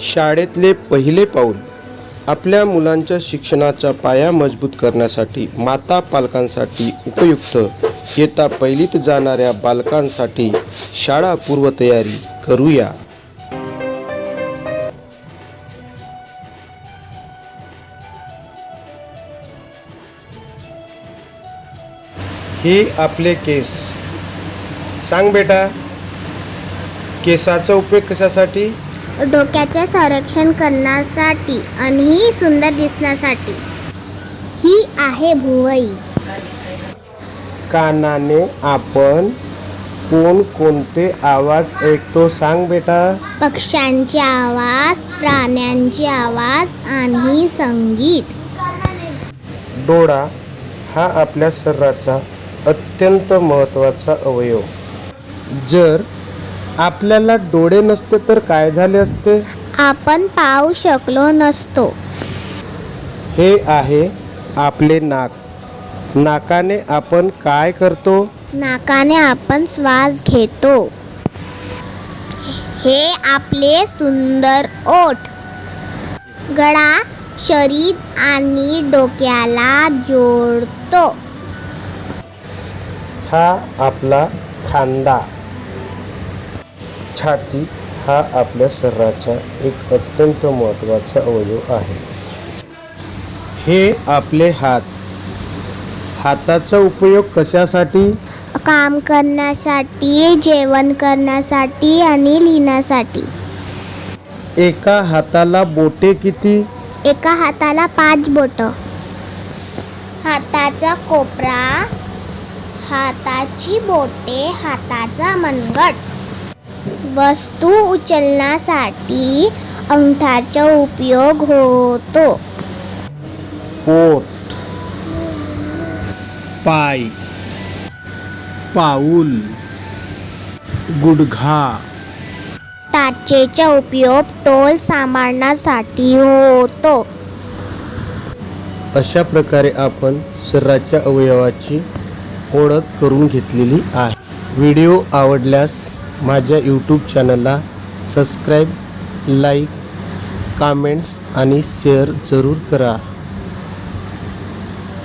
शाळेतले पहिले पाऊल आपल्या मुलांच्या शिक्षणाचा पाया मजबूत करण्यासाठी माता पालकांसाठी उपयुक्त येता पहिलीत जाणाऱ्या बालकांसाठी शाळा पूर्वतयारी करूया. हे आपले केस. सांग बेटा केसाचा उपयोग कशासाठी? डोक्याचे संरक्षण करण्यासाठी आणि सुंदर दिसण्यासाठी. ही आहे भुवई. कानाने आपण कोणकोणते आवाज ऐकतो सांग बेटा. पक्ष्यांचे आवाज प्राण्यांचे आवाज आणि संगीत. डोळा हा आपल्या शरीराचा अत्यंत महत्त्वाचा अवयव. जर आपल्याला डोळे नसते तर काय झाले असते? आपण पाहू शकलो नसतो. हे आहे आपले नाक. नाकाने आपण काय करतो? नाकाने आपण श्वास घेतो. हे आपले सुंदर ओठ. गळा शरीर आणि डोक्याला जोडतो. हा आपला खांदा. छाती हा आपल्या शरीराचा एक अत्यंत महत्त्वाचा अवयव आहे. हे आपले हात. हाताचा उपयोग कशासाठी? काम करण्यासाठी जेवण करण्यासाठी आणि लिहिण्यासाठी. एका हाताला बोटे किती? एका हाताला पाच बोट. हाताचा कोपरा हाताची बोटे हाताचा मनगट. वस्तू उचलण्यासाठी अंगठाचा उपयोग होतो. पोट पाय पाऊल गुडघा. टाचेचा उपयोग टोल सांभाळण्यासाठी होतो. अशा प्रकारे आपण शरीराच्या अवयवाची ओळख करून घेतलेली आहे. व्हिडिओ आवडल्यास माझ्या यूट्यूब चॅनलला सबस्क्राईब लाईक कामेंट्स आणि शेअर जरूर करा.